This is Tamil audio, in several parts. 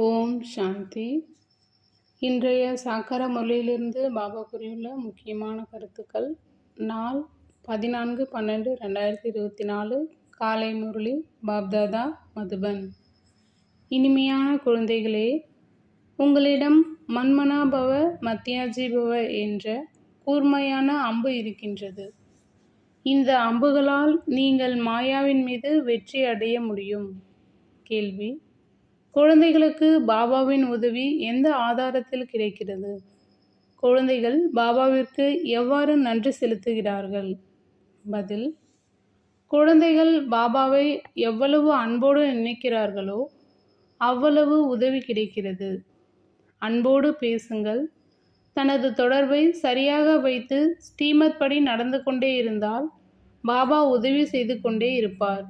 ஓம் சாந்தி. இன்றைய சாக்கர முறையிலிருந்து பாபா கூறியுள்ள முக்கியமான கருத்துக்கள் நாள் பதினான்கு பன்னெண்டு ரெண்டாயிரத்தி இருபத்தி நாலு காலை முரளி பாப்தாதா மதுபன். இனிமையான குழந்தைகளே உங்களிடம் மன்மனாபவ மத்தியாஜிபவ என்ற கூர்மையான அம்பு இருக்கின்றது. இந்த அம்புகளால் நீங்கள் மாயாவின் மீது வெற்றி அடைய முடியும்? கேள்வி. குழந்தைகளுக்கு பாபாவின் உதவி எந்த ஆதாரத்தில் கிடைக்கிறது? குழந்தைகள் பாபாவிற்கு எவ்வாறு நன்றி செலுத்துகிறார்கள்? பதில் குழந்தைகள் பாபாவை எவ்வளவு அன்போடு நினைக்கிறார்களோ அவ்வளவு உதவி கிடைக்கிறது. அன்போடு பேசுங்கள். தனது தொடர்பை சரியாக வைத்து ஸ்ரீமத் படி நடந்து கொண்டே இருந்தால் பாபா உதவி செய்து கொண்டே இருப்பார்.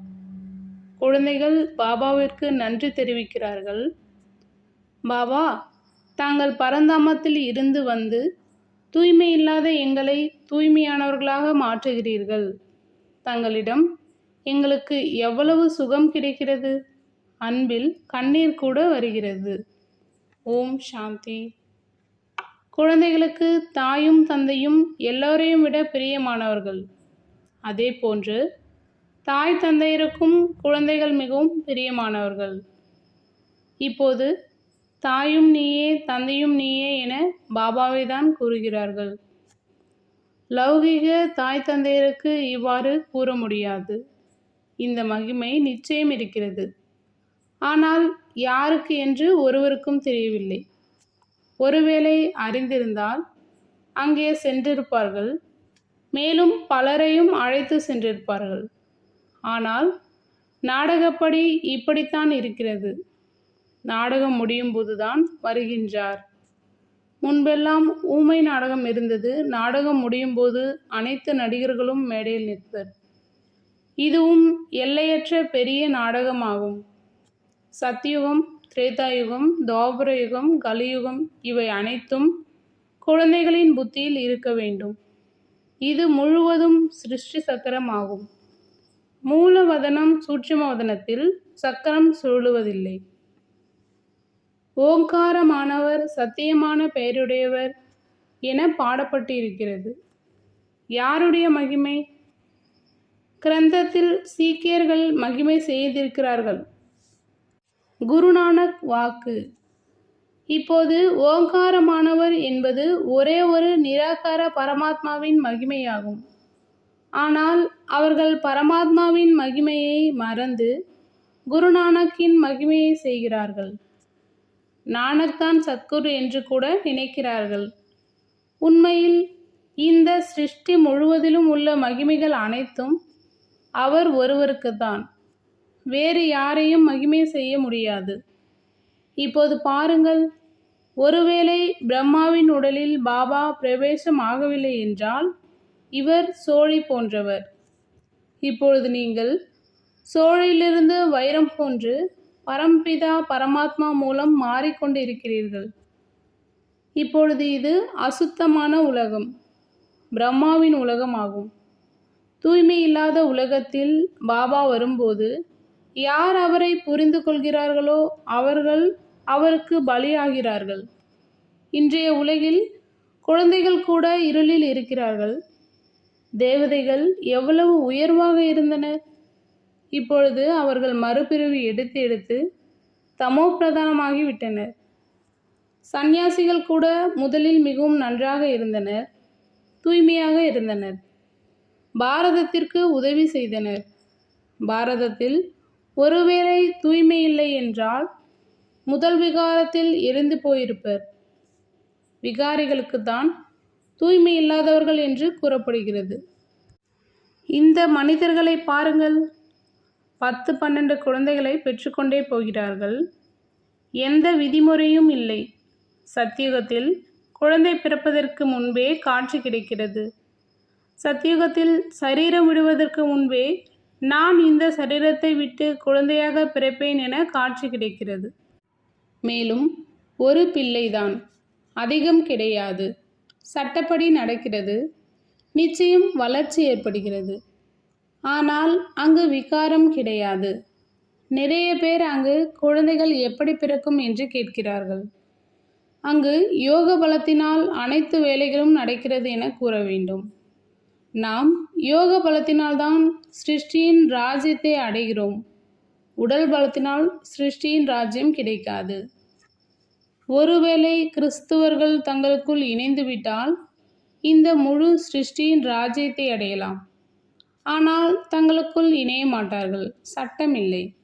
குழந்தைகள் பாபாவிற்கு நன்றி தெரிவிக்கிறார்கள். பாபா தாங்கள் பரந்தாமத்தில் இருந்து வந்து தூய்மை இல்லாத எங்களை தூய்மையானவர்களாக மாற்றுகிறீர்கள். தங்களிடம் எங்களுக்கு எவ்வளவு சுகம் கிடைக்கிறது? அன்பில் கண்ணீர் கூட வருகிறது. ஓம் சாந்தி. குழந்தைகளுக்கு தாயும் தந்தையும் எல்லோரையும் விட பிரியமானவர்கள். அதே போன்று தாய் தந்தையருக்கும் குழந்தைகள் மிகவும் பிரியமானவர்கள். இப்போது தாயும் நீயே தந்தையும் நீயே என பாபாவை தான் கூறுகிறார்கள். லௌகிக தாய் தந்தையருக்கு இவ்வாறு கூற முடியாது. இந்த மகிமை நிச்சயம் இருக்கிறது. ஆனால் யாருக்கு என்று ஒருவருக்கும் தெரியவில்லை. ஒருவேளை அறிந்திருந்தால் அங்கே சென்றிருப்பார்கள். மேலும் பலரையும் அழைத்து சென்றிருப்பார்கள். ஆனால் நாடகப்படி இப்படித்தான் இருக்கிறது. நாடகம் முடியும் போதுதான் வருகின்றார். முன்பெல்லாம் ஊமை நாடகம் இருந்தது. நாடகம் முடியும் போது அனைத்து நடிகர்களும் மேடையில் நிற்பர். இதுவும் எல்லையற்ற பெரிய நாடகமாகும். சத்தியுகம் திரேதாயுகம் துவாபர யுகம் கலியுகம் இவை அனைத்தும் குழந்தைகளின் புத்தியில் இருக்க வேண்டும். இது முழுவதும் சிருஷ்டி சக்கரம் ஆகும் மூலவதனம் சூட்சுமவதனத்தில் சக்கரம் சுழலுவதில்லை ஓங்காரமானவர் சத்தியமான பெயருடையவர் என பாடப்பட்டிருக்கிறது. யாருடைய மகிமை? கிரந்தத்தில் சீக்கியர்கள் மகிமை செய்திருக்கிறார்கள். குருநானக் வாக்கு. இப்போது ஓங்காரமானவர் என்பது ஒரே ஒரு நிராகார பரமாத்மாவின் மகிமையாகும். ஆனால் அவர்கள் பரமாத்மாவின் மகிமையை மறந்து குருநானக்கின் மகிமையை செய்கிறார்கள். நானக்தான் சத்குரு என்று கூட நினைக்கிறார்கள். உண்மையில் இந்த சிருஷ்டி முழுவதிலும் உள்ள மகிமைகள் அனைத்தும் அவர் ஒருவருக்குத்தான். வேறு யாரையும் மகிமை செய்ய முடியாது. இப்போது பாருங்கள் ஒருவேளை பிரம்மாவின் உடலில் பாபா பிரவேசம் ஆகவில்லை என்றால் இவர் சோழி போன்றவர். இப்பொழுது நீங்கள் சோழையிலிருந்து வைரம் போன்று பரம்பிதா பரமாத்மா மூலம் மாறிக்கொண்டு இருக்கிறீர்கள் இப்பொழுது இது அசுத்தமான உலகம் பிரம்மாவின் உலகம் ஆகும் தூய்மை இல்லாத உலகத்தில் பாபா வரும்போது யார் அவரை புரிந்து கொள்கிறார்களோ அவர்கள் அவருக்கு பலியாகிறார்கள். இன்றைய உலகில் குழந்தைகள் கூட இருளில் இருக்கிறார்கள். தேவதைகள் எவ்வளவு உயர்வாக இருந்தனர்? இப்பொழுது அவர்கள் மறுபிறவி எடுத்து எடுத்து தமோ பிரதானமாகிவிட்டனர் சந்நியாசிகள் கூட முதலில் மிகவும் நன்றாக இருந்தனர் தூய்மையாக இருந்தனர். பாரதத்திற்கு உதவி செய்தனர். பாரதத்தில் ஒருவேளை தூய்மை இல்லை என்றால் முதல் விகாரத்தில் எரிந்து போயிருப்பர். விகாரிகளுக்கு தான் தூய்மை இல்லாதவர்கள் என்று கூறப்படுகிறது. இந்த மனிதர்களை பாருங்கள். பத்து பன்னெண்டு குழந்தைகளை பெற்றுக்கொண்டே போகிறார்கள். எந்த விதிமுறையும் இல்லை. சத்தியுகத்தில் குழந்தை பிறப்பதற்கு முன்பே காட்சி கிடைக்கிறது. சத்தியுகத்தில் சரீரம் விடுவதற்கு முன்பே நான் இந்த சரீரத்தை விட்டு குழந்தையாக பிறப்பேன் என காட்சி கிடைக்கிறது. மேலும் ஒரு பிள்ளைதான். அதிகம் கிடையாது. சட்டப்படி நடக்கிறது. நிச்சயம் வளர்ச்சி ஏற்படுகிறது. ஆனால் அங்கு விகாரம் கிடையாது. நிறைய பேர் அங்கு குழந்தைகள் எப்படி பிறக்கும் என்று கேட்கிறார்கள். அங்கு யோக பலத்தினால் அனைத்து வேலைகளும் நடக்கிறது என கூற வேண்டும். நாம் யோக பலத்தினால்தான் சிருஷ்டியின் ராஜ்யத்தை அடைகிறோம். உடல் பலத்தினால் சிருஷ்டியின் ராஜ்யம் கிடைக்காது. ஒருவேளை கிறிஸ்துவர்கள் தங்களுக்குள் இணைந்துவிட்டால் இந்த முழு சிருஷ்டியின் ராஜ்யத்தை அடையலாம். ஆனால் தங்களுக்குள் இணைய மாட்டார்கள். சட்டம் இல்லை.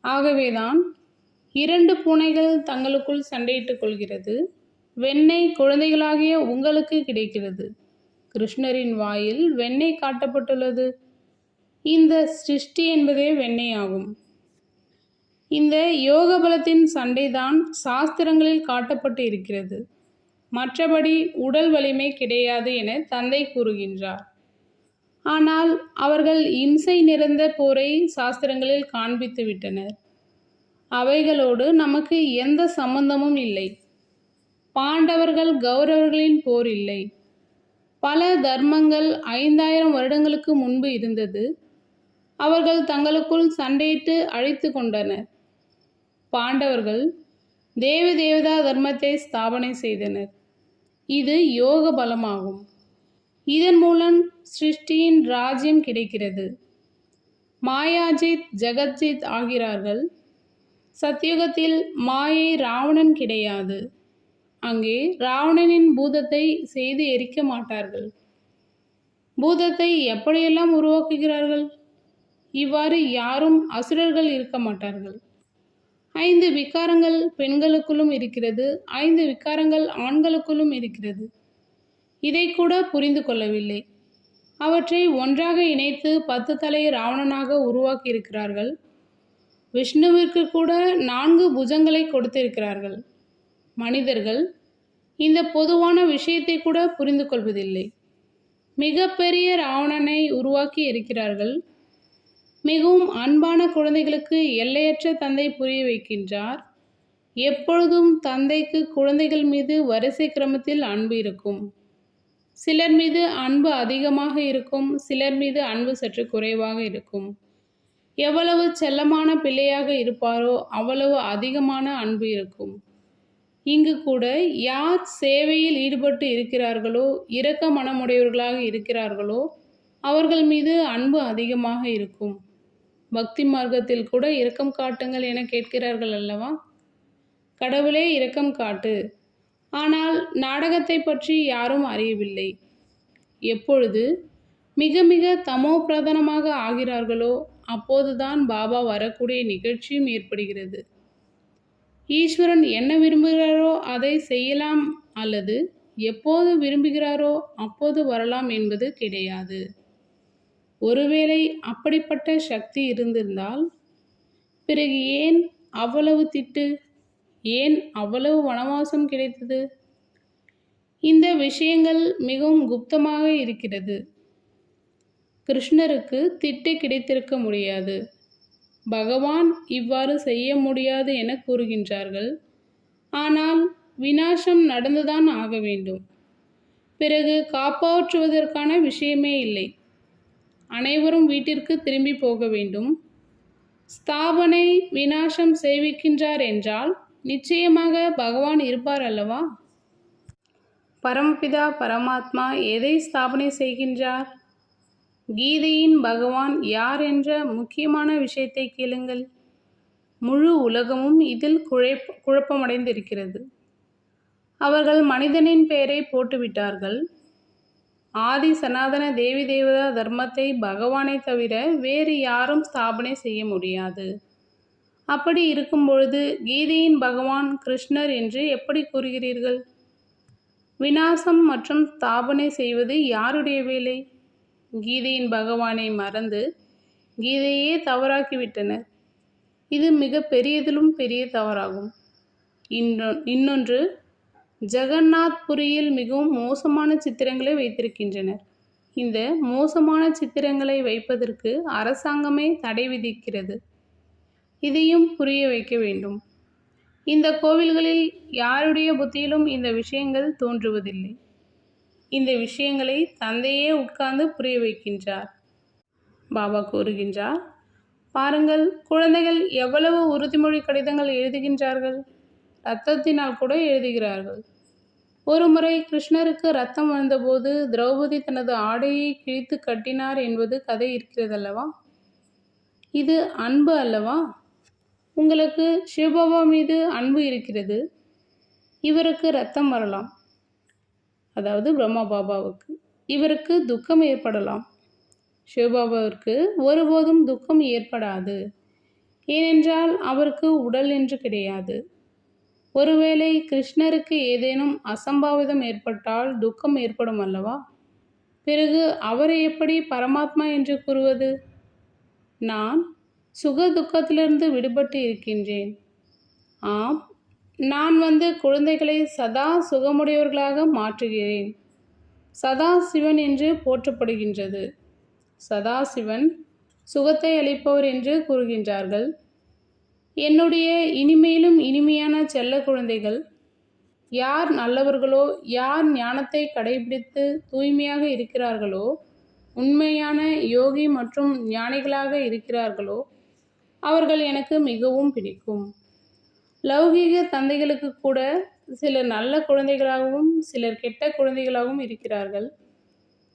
ஆகவேதான் இரண்டு பூனைகள் தங்களுக்குள் சண்டையிட்டுக் கொள்கிறது. வெண்ணெய் குழந்தைகளாகிய உங்களுக்கு கிடைக்கிறது. கிருஷ்ணரின் வாயில் வெண்ணெய் காட்டப்பட்டுள்ளது. இந்த சிருஷ்டி என்பதே வெண்ணெய் ஆகும். இந்த யோக பலத்தின் சண்டைதான் சாஸ்திரங்களில் காட்டப்பட்டு இருக்கிறது மற்றபடி உடல் வலிமை கிடையாது என தந்தை கூறுகின்றார். ஆனால் அவர்கள் இம்சை நிறைந்த போரை சாஸ்திரங்களில் காண்பித்து விட்டனர். அவைகளோடு நமக்கு எந்த சம்பந்தமும் இல்லை. பாண்டவர்கள் கௌரவர்களின் போர் இல்லை. பல தர்மங்கள் ஐந்தாயிரம் வருடங்களுக்கு முன்பு இருந்தது. அவர்கள் தங்களுக்குள் சண்டையிட்டு அழைத்து கொண்டனர். பாண்டவர்கள் தேவ தேவதா தர்மத்தை ஸ்தாபனை செய்தனர். இது யோக பலமாகும். இதன் மூலம் சிருஷ்டியின் ராஜ்யம் கிடைக்கிறது. மாயாஜித் ஜெகஜித் ஆகிறார்கள். சத்யுகத்தில் மாயை ராவணன் கிடையாது. அங்கே ராவணனின் பூதத்தை செய்து எரிக்க மாட்டார்கள். பூதத்தை எப்படியெல்லாம் உருவாக்குகிறார்கள்? இவ்வாறு யாரும் அசுரர்கள் இருக்க மாட்டார்கள். ஐந்து விகாரங்கள் பெண்களுக்குள்ளும் இருக்கிறது ஐந்து விகாரங்கள் ஆண்களுக்குள்ளும் இருக்கிறது. இதை கூட புரிந்து கொள்ளவில்லை. அவற்றை ஒன்றாக இணைத்து பத்து தலை ராவணனாக உருவாக்கி இருக்கிறார்கள் விஷ்ணுவிற்கு கூட நான்கு புஜங்களை கொடுத்திருக்கிறார்கள். மனிதர்கள் இந்த பொதுவான விஷயத்தை கூட புரிந்து கொள்வதில்லை. மிகப்பெரிய ராவணனை உருவாக்கி இருக்கிறார்கள். மிகவும் அன்பான குழந்தைகளுக்கு எல்லையற்ற தந்தை புரிய வைக்கின்றார். எப்பொழுதும் தந்தைக்கு குழந்தைகள் மீது வரிசை கிரமத்தில் அன்பு இருக்கும். சிலர் மீது அன்பு அதிகமாக இருக்கும் சிலர் மீது அன்பு சற்று குறைவாக இருக்கும். எவ்வளவு செல்லமான பிள்ளையாக இருப்பாரோ அவ்வளவு அதிகமான அன்பு இருக்கும். இங்கு கூட யார் சேவையில் ஈடுபட்டு இருக்கிறார்களோ இரக்க மனமுடையவர்களாக இருக்கிறார்களோ அவர்கள் மீது அன்பு அதிகமாக இருக்கும். பக்தி மார்க்கத்தில் கூட இரக்கம் காட்டுங்கள் என கேட்கிறார்கள் அல்லவா? கடவுளே இரக்கம் காட்டு. ஆனால் நாடகத்தை பற்றி யாரும் அறியவில்லை. எப்பொழுது? மிக மிக தமோ பிரதானமாக ஆகிறார்களோ அப்போதுதான் பாபா வரக்கூடிய நிகழ்ச்சியும் ஏற்படுகிறது. ஈஸ்வரன் என்ன விரும்புகிறாரோ அதை செய்யலாம் அல்லது எப்போது விரும்புகிறாரோ அப்போது வரலாம் என்பது கிடையாது. ஒருவேளை அப்படிப்பட்ட சக்தி இருந்திருந்தால்? பிறகு ஏன் அவ்வளவு திட்டு? ஏன் அவ்வளவு வனவாசம் கிடைத்தது? இந்த விஷயங்கள் மிகவும் குப்தமாக இருக்கிறது. கிருஷ்ணருக்கு திட்டு கிடைத்திருக்க முடியாது. பகவான் இவ்வாறு செய்ய முடியாது என கூறுகின்றார்கள். ஆனால் வினாசம் நடந்துதான் ஆக வேண்டும். பிறகு காப்பாற்றுவதற்கான விஷயமே இல்லை. அனைவரும் வீட்டிற்கு திரும்பி போக வேண்டும். ஸ்தாபனை வினாசம் செய்விக்கின்றார் என்றால் நிச்சயமாக பகவான் இருப்பார் அல்லவா? பரமபிதா பரமாத்மா எதை ஸ்தாபனை செய்கின்றார்? கீதையின் பகவான் யார் என்ற முக்கியமான விஷயத்தை கேளுங்கள். முழு உலகமும் இதில் குழப்ப குழப்பமடைந்திருக்கிறது. அவர்கள் மனிதனின் பெயரை போட்டுவிட்டார்கள். ஆதி சனாதன தேவி தேவதா தர்மத்தை பகவானை தவிர வேறு யாரும் ஸ்தாபனை செய்ய முடியாது. அப்படி இருக்கும் பொழுது கீதையின் பகவான் கிருஷ்ணர் என்று எப்படி கூறுகிறீர்கள்? வினாசம் மற்றும் ஸ்தாபனை செய்வது யாருடைய வேலை? கீதையின் பகவானை மறந்து கீதையே தவறாக்கிவிட்டனர். இது மிக பெரியதிலும் பெரிய தவறாகும். இன்னொன்று ஜெகநாத் புரியில் மிகவும் மோசமான சித்திரங்களை வைத்திருக்கின்றனர். இந்த மோசமான சித்திரங்களை வைப்பதற்கு அரசாங்கமே தடை விதிக்கிறது. இதையும் புரிய வைக்க வேண்டும். இந்த கோவில்களில் யாருடைய புத்தியிலும் இந்த விஷயங்கள் தோன்றுவதில்லை. இந்த விஷயங்களை தந்தையே உட்கார்ந்து புரிய வைக்கின்றார். பாபா கூறுகின்றார் பாருங்கள் குழந்தைகள் எவ்வளவு உறுதிமொழி கடிதங்கள் எழுதுகின்றார்கள்? இரத்தத்தினால் கூட எழுதுகிறார்கள். ஒருமுறை கிருஷ்ணருக்கு ரத்தம் வந்தபோது திரௌபதி தனது ஆடையை கிழித்து கட்டினார் என்பது கதை இருக்கிறதல்லவா? இது அன்பு அல்லவா? உங்களுக்கு சிவபாபா மீது அன்பு இருக்கிறது. இவருக்கு ரத்தம் வரலாம். அதாவது பிரம்மா பாபாவுக்கு. இவருக்கு துக்கம் ஏற்படலாம். சிவபாபாவிற்கு ஒருபோதும் துக்கம் ஏற்படாது. ஏனென்றால் அவருக்கு உடல் என்று கிடையாது. ஒருவேளை கிருஷ்ணருக்கு ஏதேனும் அசம்பாவிதம் ஏற்பட்டால் துக்கம் ஏற்படும் அல்லவா? பிறகு அவரை எப்படி பரமாத்மா என்று கூறுவது? நான் சுக துக்கத்திலிருந்து விடுபட்டு இருக்கின்றேன். ஆம் நான் வந்து குழந்தைகளை சதா சுகமுடையவர்களாக மாற்றுகிறேன். சதா சிவன் என்று போற்றப்படுகின்றது. சதா சிவன் சுகத்தை அளிப்பவர் என்று கூறுகின்றார்கள். என்னுடைய இனிமேலும் இனிமையான செல்ல குழந்தைகள் யார் நல்லவர்களோ யார் ஞானத்தை கடைபிடித்து தூய்மையாக இருக்கிறார்களோ உண்மையான யோகி மற்றும் ஞானிகளாக இருக்கிறார்களோ அவர்கள் எனக்கு மிகவும் பிடிக்கும். லௌகீக தந்தைகளுக்கு கூட சிலர் நல்ல குழந்தைகளாகவும் சிலர் கெட்ட குழந்தைகளாகவும் இருக்கிறார்கள்.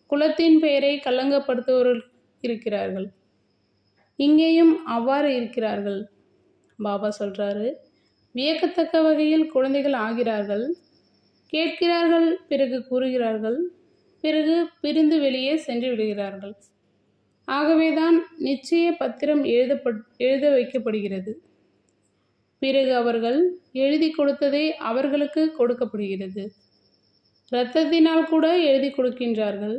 குலத்தின் பெயரை கலங்கப்படுத்துபவர்கள் இருக்கிறார்கள். இங்கேயும் அவ்வாறு இருக்கிறார்கள். பாபா சொல்கிறாரு வியக்கத்தக்க வகையில் குழந்தைகள் ஆகிறார்கள். கேட்கிறார்கள் பிறகு கூறுகிறார்கள். பிறகு பிரிந்து வெளியே சென்று விடுகிறார்கள். ஆகவேதான் நிச்சய பத்திரம் எழுதப்பட் எழுத வைக்கப்படுகிறது. பிறகு அவர்கள் எழுதி கொடுத்ததே அவர்களுக்கு கொடுக்கப்படுகிறது. இரத்தத்தினால் கூட எழுதி கொடுக்கின்றார்கள்.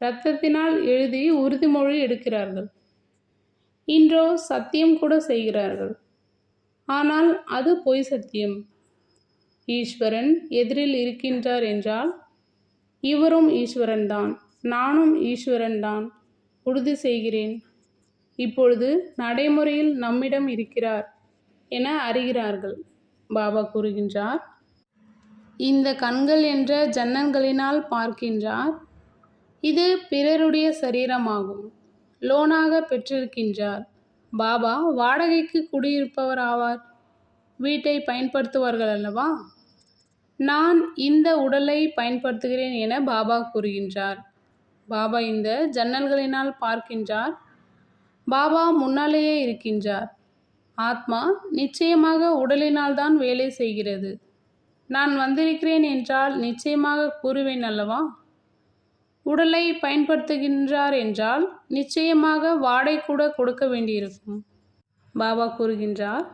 இரத்தத்தினால் எழுதி உறுதிமொழி எடுக்கிறார்கள். இன்றோ சத்தியம் கூட செய்கிறார்கள். ஆனால் அது பொய் சத்தியம். ஈஸ்வரன் எதிரில் இருக்கின்றார் என்றால் இவரும் ஈஸ்வரன் தான் நானும் ஈஸ்வரன் தான் உறுதி செய்கிறேன். இப்பொழுது நடைமுறையில் நம்மிடம் இருக்கிறார் என அறிகிறார்கள். பாபா கூறுகின்றார் இந்த கண்கள் என்ற ஜன்னல்களினால் பார்க்கின்றார். இது பிறருடைய சரீரமாகும். லோனாக பெற்றிருக்கின்றார். பாபா வாடகைக்கு குடியிருப்பவர் ஆவார் வீட்டை பயன்படுத்துவார்கள் அல்லவா? நான் இந்த உடலை பயன்படுத்துகிறேன் என பாபா கூறுகின்றார். பாபா இந்த ஜன்னல்களினால் பார்க்கின்றார். பாபா முன்னாலேயே இருக்கின்றார். ஆத்மா நிச்சயமாக உடலினால் தான் வேலை செய்கிறது. நான் வந்திருக்கிறேன் என்றால் நிச்சயமாக கூறுவேன் அல்லவா? உடலை பயன்படுத்துகின்றார் என்றால் நிச்சயமாக வாடகை கூட கொடுக்க வேண்டியிருக்கும். பாபா கூறுகின்றார்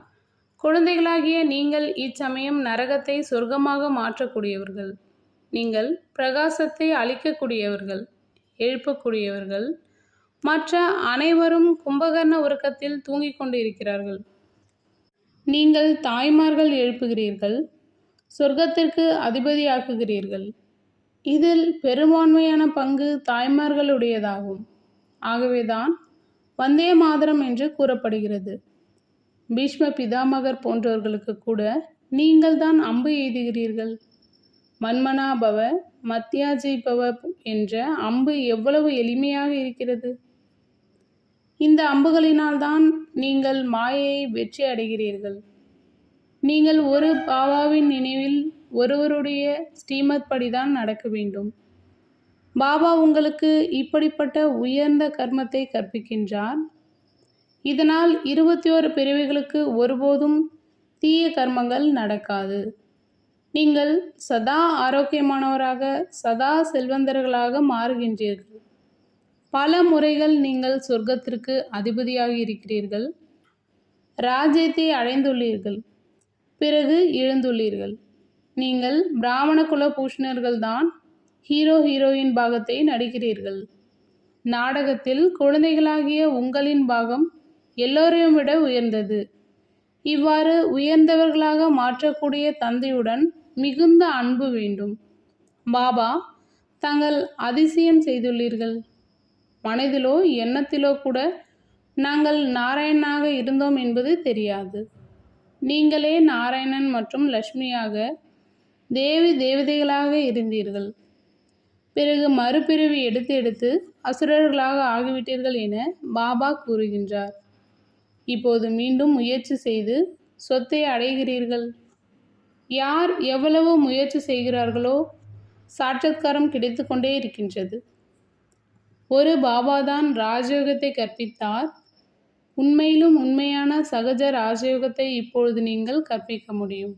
குழந்தைகளாகிய நீங்கள் இச்சமயம் நரகத்தை சொர்க்கமாக மாற்றக்கூடியவர்கள். நீங்கள் பிரகாசத்தை அளிக்கக்கூடியவர்கள் எழுப்பக்கூடியவர்கள். மற்ற அனைவரும் கும்பகர்ண உறக்கத்தில் தூங்கிக் கொண்டிருக்கிறார்கள். நீங்கள் தாய்மார்கள் எழுப்புகிறீர்கள் சொர்க்கத்திற்கு அதிபதியாக்குகிறீர்கள். இதில் பெரும்பான்மையான பங்கு தாய்மார்களுடையதாகும். ஆகவேதான் வந்தே மாதரம் என்று கூறப்படுகிறது. பீஷ்ம பிதாமகர் போன்றவர்களுக்கு கூட நீங்கள் தான் அம்பு எய்துகிறீர்கள். மன்மனாபவ மத்தியாஜி பவ என்ற அம்பு எவ்வளவு எளிமையாக இருக்கிறது? இந்த அம்புகளினால் தான் நீங்கள் மாயையை வெற்றி அடைகிறீர்கள். நீங்கள் ஒரு பாபாவின் நினைவில் ஒருவருடைய ஸ்ரீமத் படிதான் நடக்க வேண்டும். பாபா உங்களுக்கு இப்படிப்பட்ட உயர்ந்த கர்மத்தை கற்பிக்கின்றார். இதனால் இருபத்தி ஓரு பிரிவுகளுக்கு ஒருபோதும் தீய கர்மங்கள் நடக்காது. நீங்கள் சதா ஆரோக்கியமானவராக சதா செல்வந்தர்களாக மாறுகின்றீர்கள். பல முறைகள் நீங்கள் சொர்க்கத்திற்கு அதிபதியாக இருக்கிறீர்கள். ராஜ்யத்தை அடைந்துள்ளீர்கள். பிறகு இழந்துள்ளீர்கள் நீங்கள் பிராமண குல பூஷணர்கள்தான் ஹீரோ ஹீரோயின் பாகத்தை நடிக்கிறீர்கள். நாடகத்தில் குழந்தைகளாகிய உங்களின் பாகம் எல்லோரையும் விட உயர்ந்தது. இவ்வாறு உயர்ந்தவர்களாக மாற்றக்கூடிய தந்தையுடன் மிகுந்த அன்பு வேண்டும். பாபா தாங்கள் அதிசயம் செய்துள்ளீர்கள். மனதிலோ எண்ணத்திலோ கூட நாங்கள் நாராயணனாக இருந்தோம் என்பது தெரியாது. நீங்களே நாராயணன் மற்றும் லக்ஷ்மியாக தேவி தேவதைகளாக இருந்தீர்கள். பிறகு மறுபிறவி எடுத்து எடுத்து அசுரர்களாக ஆகிவிட்டீர்கள் என பாபா கூறுகின்றார். இப்போது மீண்டும் முயற்சி செய்து சொத்தை அடைகிறீர்கள். யார் எவ்வளவு முயற்சி செய்கிறார்களோ சாட்சத்காரம் கிடைத்து கொண்டே இருக்கின்றது. ஒரு பாபாதான் ராஜயோகத்தை கற்பித்தார். உண்மையிலும் உண்மையான சகஜ ராஜயோகத்தை இப்பொழுது நீங்கள் கற்பிக்க முடியும்.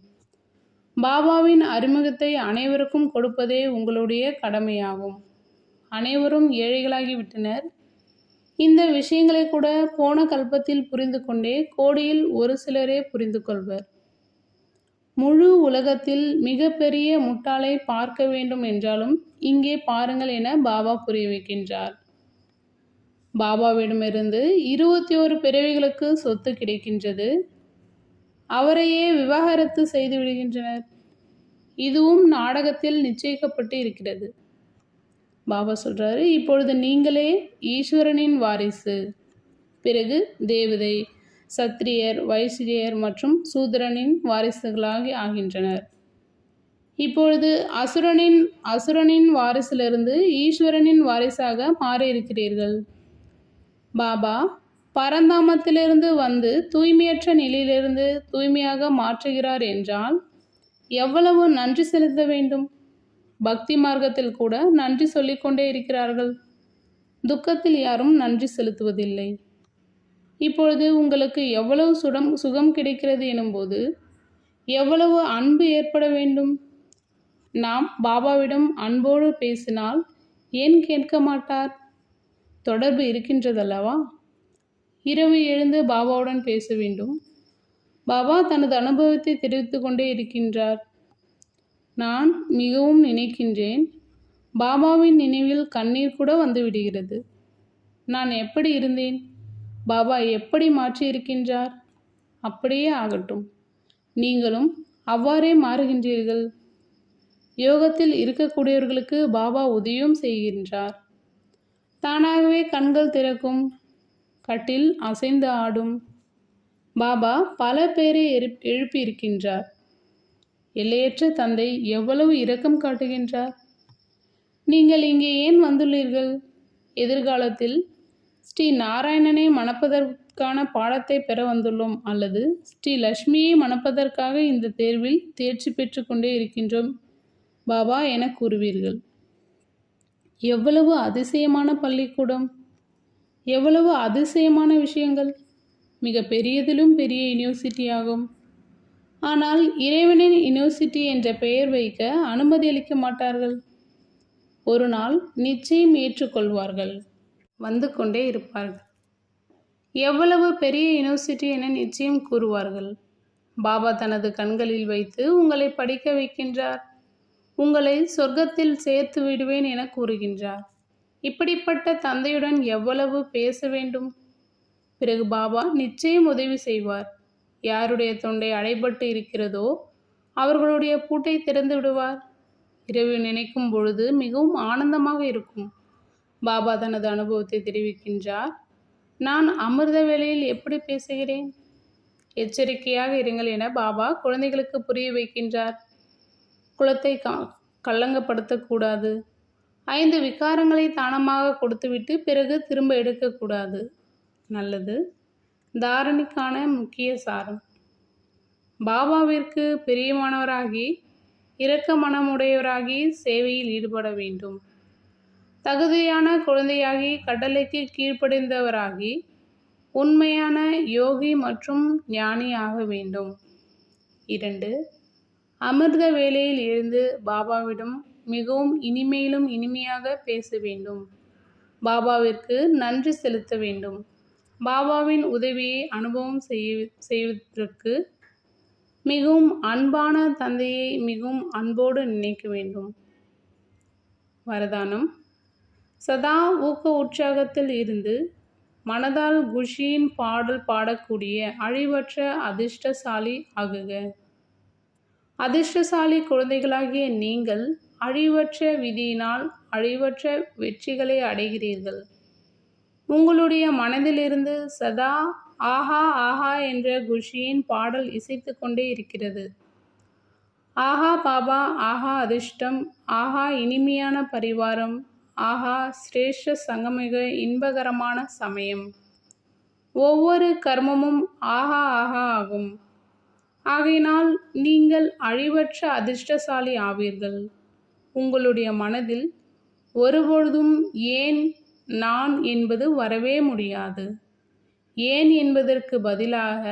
பாபாவின் அறிமுகத்தை அனைவருக்கும் கொடுப்பதே உங்களுடைய கடமையாகும். அனைவரும் ஏழைகளாகிவிட்டனர். இந்த விஷயங்களை கூட போன கல்பத்தில் புரிந்து கொண்டே கோடியில் ஒரு சிலரே புரிந்து கொள்வர். முழு உலகத்தில் மிகப்பெரிய முட்டாளை பார்க்க வேண்டும் என்றாலும் இங்கே பாருங்கள் என பாபா புரிய வைக்கின்றார் பாபாவிடமிருந்து இருபத்தி ஒரு பிறவிகளுக்கு சொத்து கிடைக்கின்றது. அவரையே விவாகரத்து செய்து விடுகின்றனர். இதுவும் நாடகத்தில் நிச்சயிக்கப்பட்டு இருக்கிறது. பாபா சொல்றாரு இப்பொழுது நீங்களே ஈஸ்வரனின் வாரிசு. பிறகு தேவதை சத்திரியர் வைசிரியர் மற்றும் சூதரனின் வாரிசுகளாகி ஆகின்றனர். இப்பொழுது அசுரனின் அசுரனின் வாரிசிலிருந்து ஈஸ்வரனின் வாரிசாக மாறியிருக்கிறீர்கள். பாபா பரந்தாமத்திலிருந்து வந்து தூய்மையற்ற நிலையிலிருந்து தூய்மையாக மாற்றுகிறார் என்றால் எவ்வளவு நன்றி செலுத்த வேண்டும்? பக்தி மார்க்கத்தில் கூட நன்றி சொல்லிக்கொண்டே இருக்கிறார்கள். துக்கத்தில் யாரும் நன்றி செலுத்துவதில்லை. இப்பொழுது உங்களுக்கு எவ்வளவு சுடம் சுகம் கிடைக்கிறது எனும்போது எவ்வளவு அன்பு ஏற்பட வேண்டும்? நாம் பாபாவிடம் அன்போடு பேசினால் ஏன் கேட்க மாட்டார்? தொடர்பு இருக்கின்றதல்லவா? இரவு எழுந்து பாபாவுடன் பேச வேண்டும். பாபா தனது அனுபவத்தை தெரிவித்து கொண்டே இருக்கின்றார். நான் மிகவும் நினைக்கின்றேன் பாபாவின் நினைவில் கண்ணீர் கூட வந்துவிடுகிறது. நான் எப்படி இருந்தேன்? பாபா எப்படி மாற்றி இருக்கின்றார் அப்படியே ஆகட்டும். நீங்களும் அவ்வாறே மாறுகின்றீர்கள். யோகத்தில் இருக்கக்கூடியவர்களுக்கு பாபா உதவியும் செய்கின்றார். தானாகவே கண்கள் திறக்கும். கட்டில் அசைந்து ஆடும். பாபா பல பேரை எழுப் எழுப்பியிருக்கின்றார். எல்லையற்ற தந்தை எவ்வளவு இரக்கம் காட்டுகின்றார்? நீங்கள் இங்கே ஏன் வந்துள்ளீர்கள்? எதிர்காலத்தில் ஸ்ரீ நாராயணனை மணப்பதற்கான பாடத்தை பெற வந்துள்ளோம் அல்லது ஸ்ரீ லக்ஷ்மியை மணப்பதற்காக இந்த தேர்வில் தேர்ச்சி பெற்றுக்கொண்டே இருக்கின்றோம்? பாபா என கூறுவீர்கள். எவ்வளவு அதிசயமான பள்ளிக்கூடம்! எவ்வளவு அதிசயமான விஷயங்கள். மிக பெரியதிலும் பெரிய யூனிவர்சிட்டி ஆகும். ஆனால் இறைவனின் யூனிவர்சிட்டி என்ற பெயர் வைக்க அனுமதி அளிக்க மாட்டார்கள். ஒரு நாள் நிச்சயம் ஏற்றுக்கொள்வார்கள். வந்து கொண்டே இருப்பார்கள். எவ்வளவு பெரிய யூனிவர்சிட்டி என நிச்சயம் கூறுவார்கள். பாபா தனது கண்களில் வைத்து உங்களை படிக்க வைக்கின்றார். உங்களை சொர்க்கத்தில் சேர்த்து விடுவேன் என கூறுகின்றார். இப்படிப்பட்ட தந்தையுடன் எவ்வளவு பேச வேண்டும்? பிறகு பாபா நிச்சயம் உதவி செய்வார். யாருடைய தொண்டை அடைபட்டு இருக்கிறதோ அவர்களுடைய பூட்டை திறந்து விடுவார். இரவு நினைக்கும் பொழுது மிகவும் ஆனந்தமாக இருக்கும். பாபா தனது அனுபவத்தை தெரிவிக்கின்றார். நான் அமிர்த வேளையில் எப்படி பேசுகிறேன்? எச்சரிக்கையாக இருங்கள் என பாபா குழந்தைகளுக்கு புரிய வைக்கின்றார். குளத்தை க கள்ளங்கப்படுத்தக்கூடாது. ஐந்து விகாரங்களை தானமாக கொடுத்துவிட்டு பிறகு திரும்ப எடுக்கக்கூடாது. நல்லது. தாரணிக்கான முக்கிய சாரம். பாபாவிற்கு பிரியமானவராகி இரக்க மனமுடையவராகி சேவையில் ஈடுபட வேண்டும். தகுதியான குழந்தையாகி கடலைக்கு கீழ்ப்படைந்தவராகி உண்மையான யோகி மற்றும் ஞானி ஆக வேண்டும். இரண்டு அமிர்த வேளையில் இருந்து பாபாவிடம் மிகவும் இனிமையிலும் இனிமையாக பேச வேண்டும். பாபாவிற்கு நன்றி செலுத்த வேண்டும். பாபாவின் உதவியை அனுபவம் செய்ய செய்வதற்கு மிகவும் அன்பான தந்தையை மிகவும் அன்போடு நினைக்க வேண்டும். வரதானம். சதா ஊக்க உற்சாகத்தில் இருந்து மனதால் குஷியின் பாடல் பாடக்கூடிய அழிவற்ற அதிர்ஷ்டசாலி ஆகுக. அதிர்ஷ்டசாலி குழந்தைகளாகிய நீங்கள் அழிவற்ற விதியினால் அழிவற்ற வெற்றிகளை அடைகிறீர்கள். உங்களுடைய மனதிலிருந்து சதா ஆஹா ஆஹா என்ற குஷியின் பாடல் இசைத்து கொண்டே இருக்கிறது. ஆஹா பாபா ஆஹா அதிர்ஷ்டம் ஆஹா இனிமையான பரிவாரம் ஆஹா சிரேஷ்ட சங்கமிக இன்பகரமான சமயம். ஒவ்வொரு கர்மமும் ஆஹா ஆஹா ஆகும். ஆகையினால் நீங்கள் அழிவற்ற அதிர்ஷ்டசாலி ஆவீர்கள். உங்களுடைய மனதில் ஒருபொழுதும் ஏன் நான் என்பது வரவே முடியாது. ஏன் என்பதற்கு பதிலாக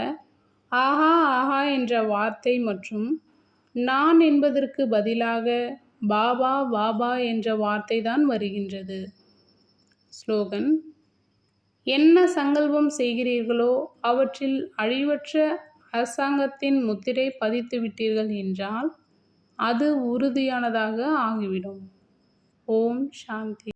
ஆஹா ஆஹா என்ற வார்த்தை மற்றும் நான் என்பதற்கு பதிலாக பாபா பாபா என்ற வார்த்தை தான் வருகின்றது. ஸ்லோகன் என்ன சங்கல்பம் செய்கிறீர்களோ அவற்றில் அழிவற்ற அரசாங்கத்தின் முத்திரை பதித்து விட்டீர்கள் என்றால் அது உறுதியானதாக ஆகிவிடும். ஓம் சாந்தி.